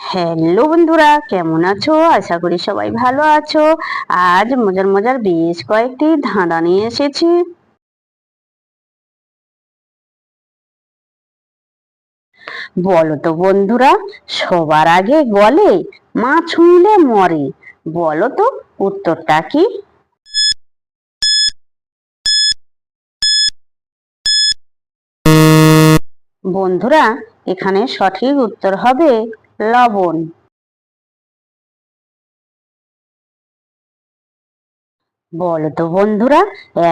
Hello বন্ধুরা, কেমন আছো? আশা করি সবাই ভালো আছো। আজ মজার মজার বেশ কয়েকটি ধাঁধা নিয়ে এসেছি। বলো তো বন্ধুরা, সবার আগে গলে মা ছুঁলে মরে। বলো তো, উত্তরটা কি? বন্ধুরা, এখানে সঠিক উত্তর হবে লবণ। বলো তো বন্ধুরা,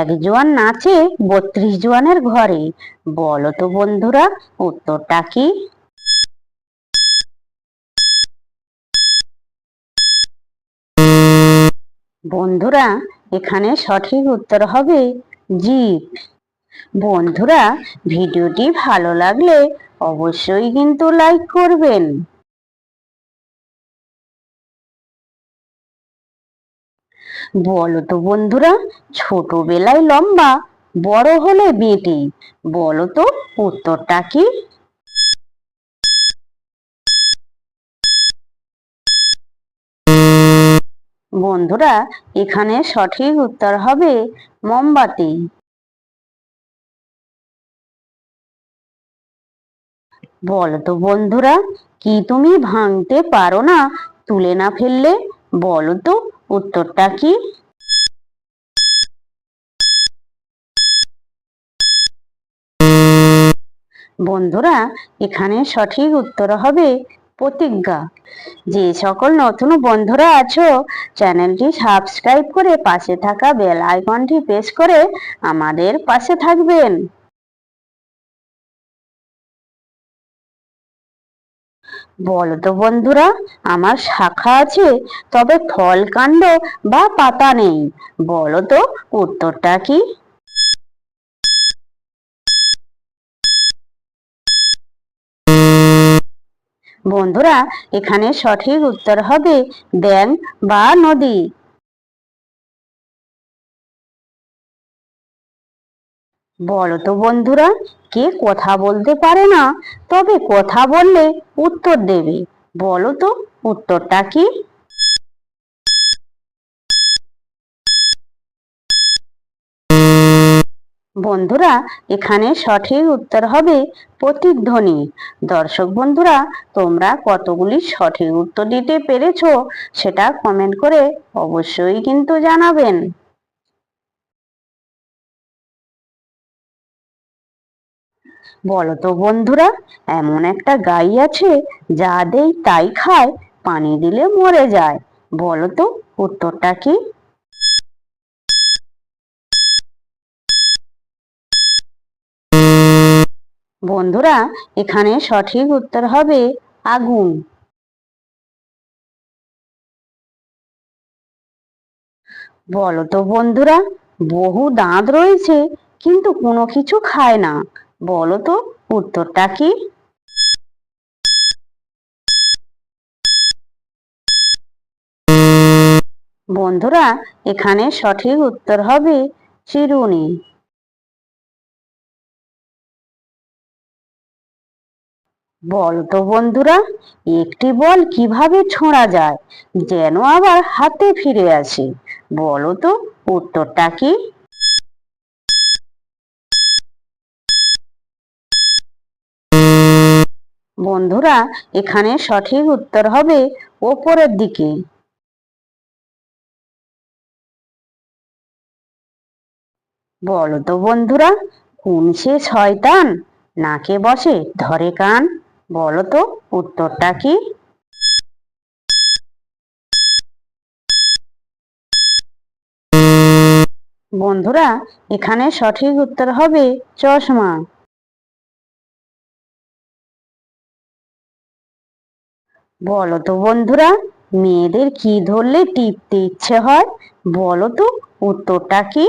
এক জোয়ান নাচে বত্রিশ জোয়ানের ঘরে। বলো তো বন্ধুরা, উত্তরটা কি? বন্ধুরা, এখানে সঠিক উত্তর হবে জিপ। বন্ধুরা, ভিডিওটি ভালো লাগলে অবশ্যই কিন্তু লাইক করবেন। বলো তো বন্ধুরা, ছোটবেলায় লম্বা, বড় হলে বেটে, বলো তো উত্তরটা কি? বন্ধুরা, এখানে সঠিক উত্তর হবে মোমবাতি। বলো তো বন্ধুরা, কি তুমি ভাঙতে পারো না তুলে না ফেললে? বলো তো উত্তরটা কি? বন্ধুরা, এখানে সঠিক উত্তর হবে প্রতিজ্ঞা। যে সকল নতুন বন্ধুরা আছো, চ্যানেলটি সাবস্ক্রাইব করে পাশে থাকা বেল আইকনটি প্রেস করে আমাদের পাশে থাকবেন। বলো তো বন্ধুরা, আমার শাখা আছে, তবে ফল কাণ্ড বা পাতা নেই। বলো তো উত্তরটা কি? বন্ধুরা, এখানে সঠিক উত্তর হবে ব্যাং বা নদী। বলো তো বন্ধুরা, কে কথা বলতে পারে না? তবে কথা বললে উত্তর দেবে। বলো তো, উত্তরটা কি? বন্ধুরা, এখানে সঠিক উত্তর হবে প্রতিধ্বনি। দর্শক বন্ধুরা, তোমরা কতগুলি সঠিক উত্তর দিতে পেরেছ, সেটা কমেন্ট করে অবশ্যই কিন্তু জানাবেন। বলো তো বন্ধুরা, এমন একটা গাই আছে যা দেই তাই খায়, পানি দিলে মরে যায়। বলো তো উত্তরটা কি? বন্ধুরা, এখানে সঠিক উত্তর হবে আগুন। বলো তো বন্ধুরা, বহু দাঁত রয়েছে, কিন্তু কোনো কিছু খায় না। বলো তো, উত্তরটা কি? বন্ধুরা, এখানে সঠিক উত্তর হবে চিরুনি। বলো তো বন্ধুরা, একটি বল কীভাবে ছোঁড়া যায়, যেন আবার হাতে ফিরে আসে। বলো তো, উত্তরটা কি? বন্ধুরা, এখানে সঠিক উত্তর হবে ওপরের দিকে। বলো তো বন্ধুরা, কোন সে শয়তান? নাকে বসে ধরে কান। বলো তো, উত্তরটা কি? বন্ধুরা, এখানে সঠিক উত্তর হবে চশমা। বলো তো বন্ধুরা, মেয়েদের কি ধরলে টিপতে ইচ্ছে হয়? বলো তো উত্তরটা কি?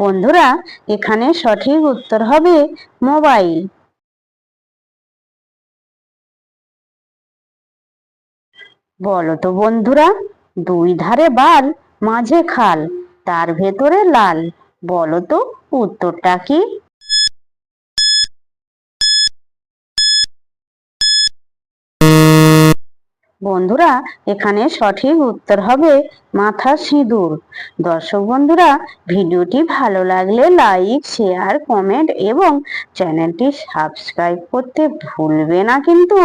বন্ধুরা, এখানে সঠিক উত্তর হবে মোবাইল। বলো তো বন্ধুরা, দুই ধারে বাল, মাঝে খাল, তার ভেতরে লাল। বলো তো উত্তরটা কি? বন্ধুরা, এখানে সঠিক উত্তর হবে মাথা সিঁদুর। দর্শক বন্ধুরা, ভিডিওটি ভালো লাগলে লাইক, শেয়ার, কমেন্ট এবং চ্যানেলটি সাবস্ক্রাইব করতে ভুলবে না কিন্তু।